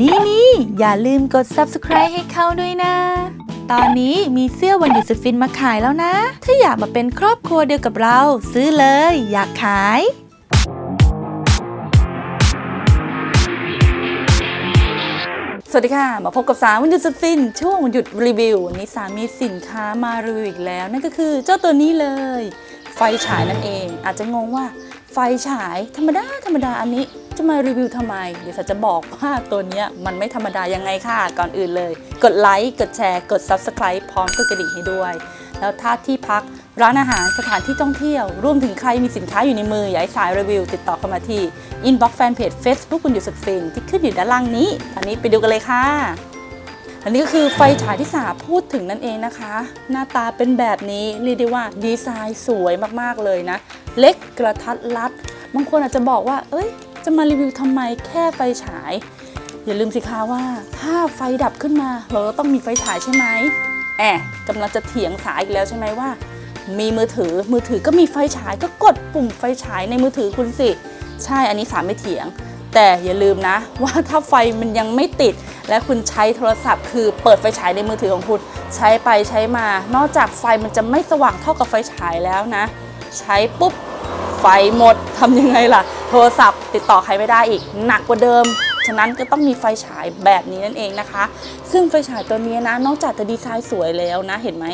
นี่นี่อย่าลืมกด subscribe ให้เขาด้วยนะ ตอนนี้มีเสื้อวันหยุดสุดฟินมาขายแล้วนะ ถ้าอยากมาเป็นครอบครัวเดียวกับเรา ซื้อเลย อยากขายสวัสดีค่ะ มาพบกับสามวันหยุดสุดฟิน ช่วงวันหยุดรีวิววันนี้สามีสินค้ามารีวิวอีกแล้ว นั่นก็คือเจ้าตัวนี้เลย ไฟฉายนั่นเอง อาจจะงงว่า ฟฉาย ธรรมดา ธรรมดาอันนี้จะมารีวิวทำไม เดี๋ยวสาจะบอกว่าตัวนี้มันไม่ธรรมดายังไงค่ะ ก่อนอื่นเลย กดไลค์กดแชร์ กด Subscribe พร้อมกดกระดิ่งให้ด้วย แล้วถ้าที่พักร้านอาหารสถานที่ท่องเที่ยว รวมถึงใครมีสินค้าอยู่ในมืออยากให้สายรีวิว ติดต่อเข้ามาที่ Inbox Fanpage Facebook คุณอยู่สุดฟินที่ขึ้นอยู่ด้านล่างนี้ ตอนนี้ไปดูกันเลยค่ะ อันนี้ก็คือไฟฉายที่สาพูดถึงนั่นเองนะคะ หน้าตาเป็นแบบนี้เรียกได้ว่าดีไซน์สวยมากๆเลยนะ เล็กกระทัดรัดบางคนอาจจะบอกว่า เอ้ย จะมารีวิวทำไมแค่ไฟฉาย อย่าลืมสิคะว่า ถ้าไฟดับขึ้นมา เราก็ต้องมีไฟฉายใช่ไหมแอบกำลังจะเถียงสายอีกแล้วใช่ไหมว่า มีมือถือมือถือก็มีไฟฉายก็กดปุ่มไฟฉายในมือถือคุณสิ ใช่อันนี้สามไม่เถียง แต่อย่าลืมนะ ว่าถ้าไฟมันยังไม่ติด และคุณใช้โทรศัพท์ คือเปิดไฟฉายในมือถือของคุณ ใช้ไปใช้มา นอกจากไฟมันจะไม่สว่างเท่ากับไฟฉายแล้วนะ ใช้ปุ๊บไฟหมดทำยังไงล่ะ โทรศัพท์ติดต่อใครไม่ได้อีก หนักกว่าเดิม ฉะนั้นก็ต้องมีไฟฉายแบบนี้นั่นเองนะคะ ซึ่งไฟฉายตัวนี้นะ นอกจากจะดีไซน์สวยแล้วนะเห็นไหม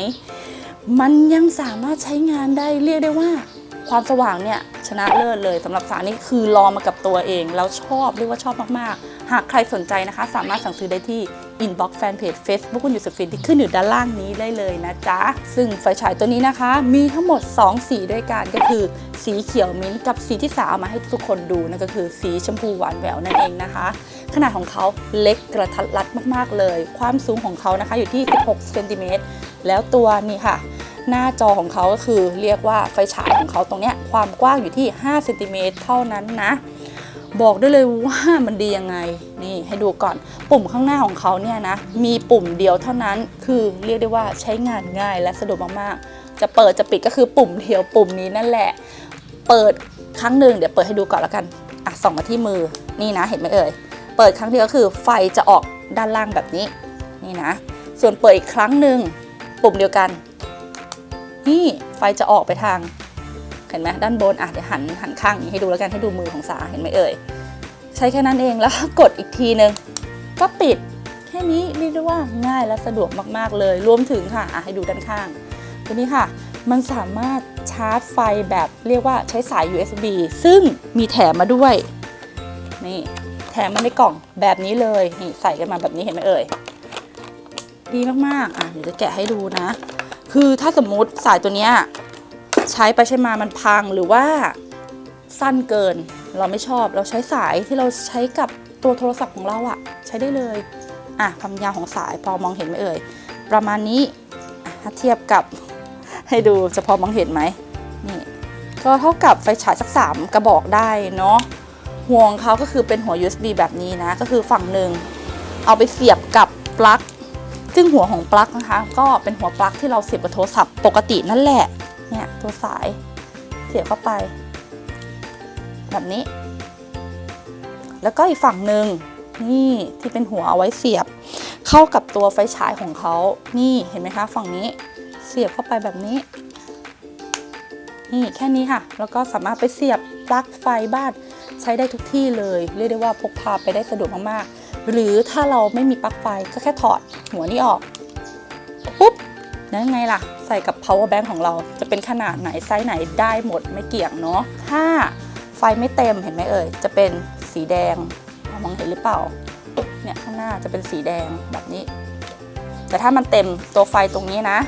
มันยังสามารถใช้งานได้เรียกได้ว่า ความสว่างเนี่ยชนะเลิศเลยสำหรับสานี่คือลองมากับตัวเอง แล้วชอบเรียกว่าชอบมากๆ หากใครสนใจนะคะ สามารถสั่งซื้อได้ที่ inbox fanpage Facebook คุณอยู่สุฟินที่ขึ้นอยู่ด้านล่างนี้ได้เลยนะจ๊ะ ซึ่งไฟฉายตัวนี้นะคะ มีทั้งหมด 2 สีด้วยกันก็คือ สีเขียวมิ้นท์กับสีที่สาเอามาให้ทุกคนดูนั่นก็คือสีชมพูหวานแหววนั่นเองนะคะ ขนาดของเขาเล็กกระทัดรัดมากๆเลย ความสูงของเขานะคะอยู่ที่ 16 เซนติเมตรแล้วตัวนี่ค่ะ หน้าจอของเขาก็คือเรียกว่าไฟฉายของเขาตรงเนี้ยความกว้างอยู่ที่5เซนติเมตรเท่านั้นนะ บอกได้เลยว่ามันดียังไงนี่ให้ดูก่อนปุ่มข้างหน้าของเขาเนี่ยนะมีปุ่มเดียวเท่านั้นคือเรียกได้ว่าใช้งานง่ายและสะดวกมากๆ จะเปิดจะปิดก็คือปุ่มเดียวปุ่มนี้นั่นแหละ เปิดครั้งหนึ่งเดี๋ยวเปิดให้ดูก่อนแล้วกันอะส่องมาที่มือนี่นะเห็นไหมเอ่ยเปิดครั้งเดียวก็คือไฟจะออกด้านล่างแบบนี้นี่นะ ส่วนเปิดอีกครั้งหนึ่งปุ่มเดียวกัน นี่ไฟจะออกไปทางเห็นไหมด้านบนอะเดี๋ยวหันหันข้างนี้ให้ดูแล้วกันให้ดูมือของสาเห็นไหมเอ่ยใช้แค่นั้นเองแล้วกดอีกทีนึงก็ปิดแค่นี้เรียกได้ว่าง่ายและสะดวกมากๆเลย รวมถึงค่ะอะให้ดูด้านข้างตัวนี้ค่ะ มันสามารถชาร์จไฟแบบเรียกว่าใช้สาย USB ซึ่งมีแถมมาด้วยนี่แถมมาในกล่องแบบนี้เลยนี่ใส่กันมาแบบนี้เห็นไหมเอ่ยดีมากๆอะเดี๋ยวจะแกะให้ดูนะ คือถ้าสมมุติสายตัวเนี้ยใช้ไปใช้มามันพังหรือว่าสั้นเกินเราไม่ชอบเราใช้สายที่เราใช้กับตัวโทรศัพท์ของเราอะใช้ได้เลยอะความยาวของสายพอมองเห็นไหมเอ่ยประมาณนี้ถ้าเทียบกับให้ดูจะพอมองเห็นไหมนี่ก็เท่ากับไฟฉายสักสามกระบอกได้เนาะห่วงเขาก็คือเป็นหัว USB แบบนี้นะ ก็คือฝั่งหนึ่งเอาไปเสียบกับปลั๊ก ซึ่งหัวของปลั๊กนะคะ ก็เป็นหัวปลั๊กที่เราเสียบกับโทรศัพท์ปกตินั่นแหละเนี่ยตัวสายเสียบเข้าไป แบบนี้ แล้วก็อีกฝั่งหนึ่งนี่ที่เป็นหัวเอาไว้เสียบ เข้ากับตัวไฟฉายของเขานี่เห็นไหมคะ ฝั่งนี้เสียบเข้าไปแบบนี้นี่แค่นี้ค่ะ แล้วก็สามารถไปเสียบปลั๊กไฟบ้านใช้ได้ทุกที่เลย เรียกได้ว่าพกพาไปได้สะดวกมากๆ หรือถ้าเราไม่มีปลั๊กไฟก็แค่ถอดหัวนี้ออกปุ๊บนั่นไงล่ะ ใส่กับ power bank ของเราจะเป็นขนาดไหนไซส์ไหนได้หมดไม่เกี่ยงเนาะถ้าไฟไม่เต็มเห็นไหมเอ่ย จะเป็นสีแดงมองเห็นหรือเปล่าเนี่ยข้างหน้าจะเป็นสีแดงแบบนี้ แต่ถ้ามันเต็มตัวไฟตรงนี้นะ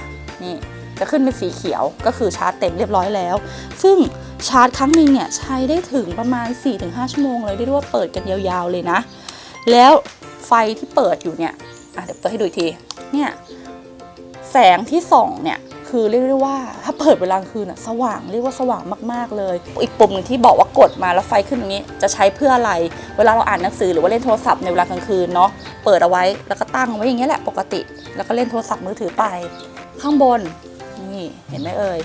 นี่จะขึ้นเป็นสีเขียวก็คือชาร์จเต็มเรียบร้อยแล้ว ซึ่งชาร์จครั้งหนึ่งเนี่ยใช้ได้ถึงประมาณ 4-5 ชั่วโมงเลยเรียกได้ว่าเปิดกันยาวๆเลยนะ แล้วไฟที่เปิดอยู่เนี่ยเดี๋ยวเปิดให้ดูทีเนี่ยแสงที่ส่องเนี่ยคือเรียกได้ว่าถ้าเปิดเวลากลางคืนอะสว่างเรียกว่าสว่างมากๆเลย อีกปุ่มหนึ่งที่บอกว่ากดมาแล้วไฟขึ้นตรงนี้ จะใช้เพื่ออะไร เวลาเราอ่านหนังสือหรือว่าเล่นโทรศัพท์ในเวลากลางคืนเนาะเปิดเอาไว้แล้วก็ตั้งไว้อย่างเงี้ยแหละปกติ แล้วก็เล่นโทรศัพท์มือถือไป ข้างบนนี่เห็นไหมเอ่ย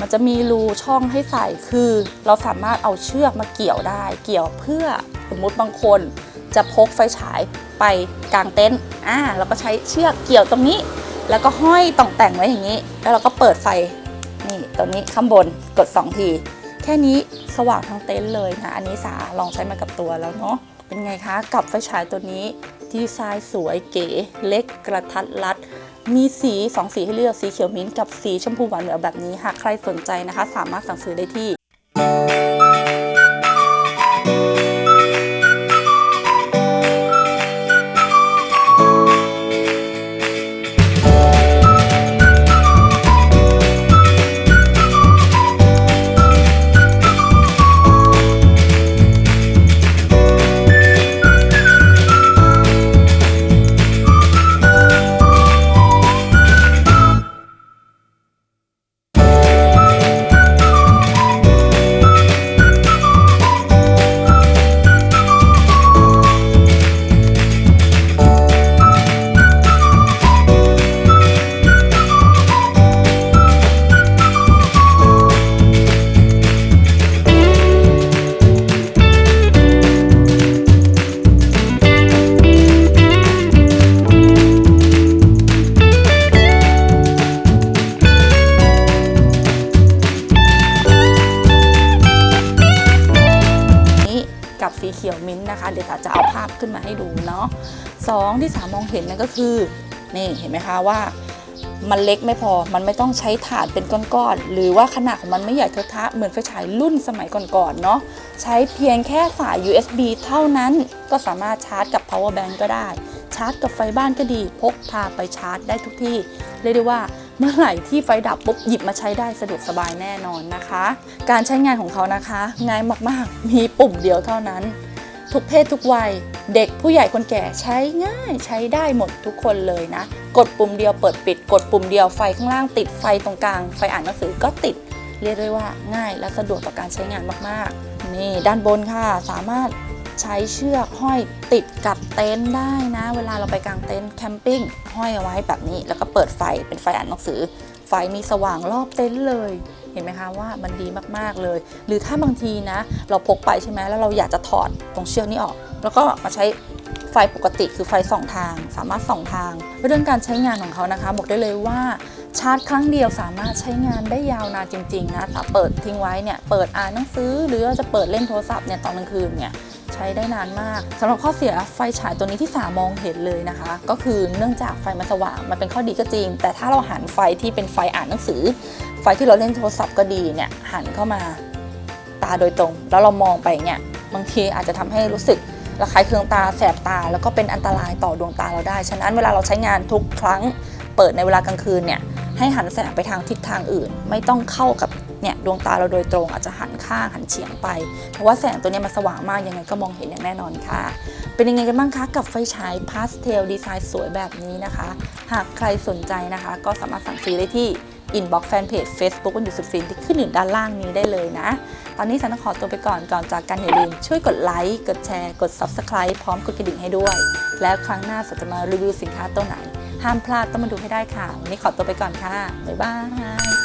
มันจะมีรูช่องให้ใส่คือ เราสามารถเอาเชือกมาเกี่ยวได้ เกี่ยวเพื่อสมมติบางคน จะพกไฟฉายไปกลางเต็นท์อ่าเราก็ใช้เชือกเกี่ยวตรงนี้ แล้วก็ห้อยต่องแต่งไว้อย่างนี้ แล้วเราก็เปิดไฟนี่ตรงนี้ข้างบนกด 2 ที แค่นี้สว่างทั้งเต็นท์เลยนะอันนี้สาลองใช้มากับตัวแล้วเนาะเป็นไงคะกับไฟฉายตัวนี้ดีไซน์สวยเก๋เล็กกระทัดรัดมีสี 2 สีให้เลือกสีเขียวมิ้นท์กับสีชมพูหวานเหลือแบบนี้ หากใครสนใจนะคะ สามารถสั่งซื้อได้ที่ องที่สามมองเห็นนั่นก็คือนี่เห็นไหมคะว่ามันเล็กไม่พอ มันไม่ต้องใช้ถาดเป็นก้อนๆ หรือว่าขนาดของมันไม่ใหญ่เทอะทะเหมือนไฟฉายรุ่นสมัยก่อนๆ เนาะ ใช้เพียงแค่สาย USB เท่านั้น ก็สามารถชาร์จกับ power bank ก็ได้ ชาร์จกับไฟบ้านก็ดี พกพาไปชาร์จได้ทุกที่ เรียกได้ว่าเมื่อไหร่ที่ไฟดับปุ๊บหยิบมาใช้ได้สะดวกสบายแน่นอนนะคะ การใช้งานของเขานะคะ ง่ายมากๆ มีปุ่มเดียวเท่านั้น ทุกเพศทุกวัย เด็กผู้ใหญ่คนแก่ใช้ง่ายใช้ได้หมดทุกคนเลยนะ กดปุ่มเดียวเปิดปิด กดปุ่มเดียวไฟข้างล่างติดไฟตรงกลาง ไฟอ่านหนังสือก็ติด เรียกได้ว่าง่ายและสะดวกต่อการใช้งานมากๆ นี่ด้านบนค่ะสามารถใช้เชือกห้อยติดกับเต็นท์ได้นะ เวลาเราไปกางเต็นท์แคมปิ้งห้อยเอาไว้แบบนี้ แล้วก็เปิดไฟเป็นไฟอ่านหนังสือ ไฟมีสว่างรอบเต็นท์เลย ห็นไหมคะว่ามันดีมากๆเลย หรือถ้าบางทีนะ เราพกไปใช่ไหมแล้วเราอยากจะถอดตรงเชือกนี้ออก แล้วก็มาใช้ไฟปกติคือไฟสองทาง สามารถสองทาง เรื่องการใช้งานของเขานะคะ บอกได้เลยว่าชาร์จครั้งเดียวสามารถใช้งานได้ยาวนานจริงๆนะถ้าเปิดทิ้งไว้เนี่ยเปิดอ่านหนังสือ หรือจะเปิดเล่นโทรศัพท์เนี่ยตอนกลางคืนเนี่ย ใช้ได้นานมากสำหรับข้อเสียไฟฉายตัวนี้ที่สามองเห็นเลยนะคะ ก็คือเนื่องจากไฟมันสว่างมันเป็นข้อดีก็จริง แต่ถ้าเราหันไฟที่เป็นไฟอ่านหนังสือ ไฟที่เราเล่นโทรศัพท์ก็ดีเนี่ยหันเข้ามาตาโดยตรง แล้วเรามองไปเนี่ยบางทีอาจจะทำให้รู้สึกระคายเคืองตาแสบตา แล้วก็เป็นอันตรายต่อดวงตาเราได้ ฉะนั้นเวลาเราใช้งานทุกครั้งเปิดในเวลากลางคืนเนี่ยให้หันแสงไปทางทิศทางอื่น ไม่ต้องเข้ากับ เนี่ยดวงตาเราโดยตรงอาจจะหันข้างหันเฉียงไป เพราะว่าแสงตัวนี้มันสว่างมากยังไงก็มองเห็นอย่างแน่นอนค่ะ เป็นยังไงกันบ้างคะกับไฟฉายพาสเทลดีไซน์สวยแบบนี้นะคะ หากใครสนใจนะคะ ก็สามารถสั่งซื้อได้ที่ inbox fanpage Facebook วันหยุดสุดฟินที่ขึ้นอยู่ด้านล่างนี้ได้เลยนะ ตอนนี้สันต้องขอตัวไปก่อนก่อนจากกันอย่าลืมช่วยกดไลค์ กดแชร์ กด subscribe พร้อมกดกระดิ่งให้ด้วย แล้วครั้งหน้าสันจะมารีวิวสินค้าตัวไหน ห้ามพลาดต้องมาดูให้ได้ค่ะ วันนี้ขอตัวไปก่อนค่ะ บ๊ายบาย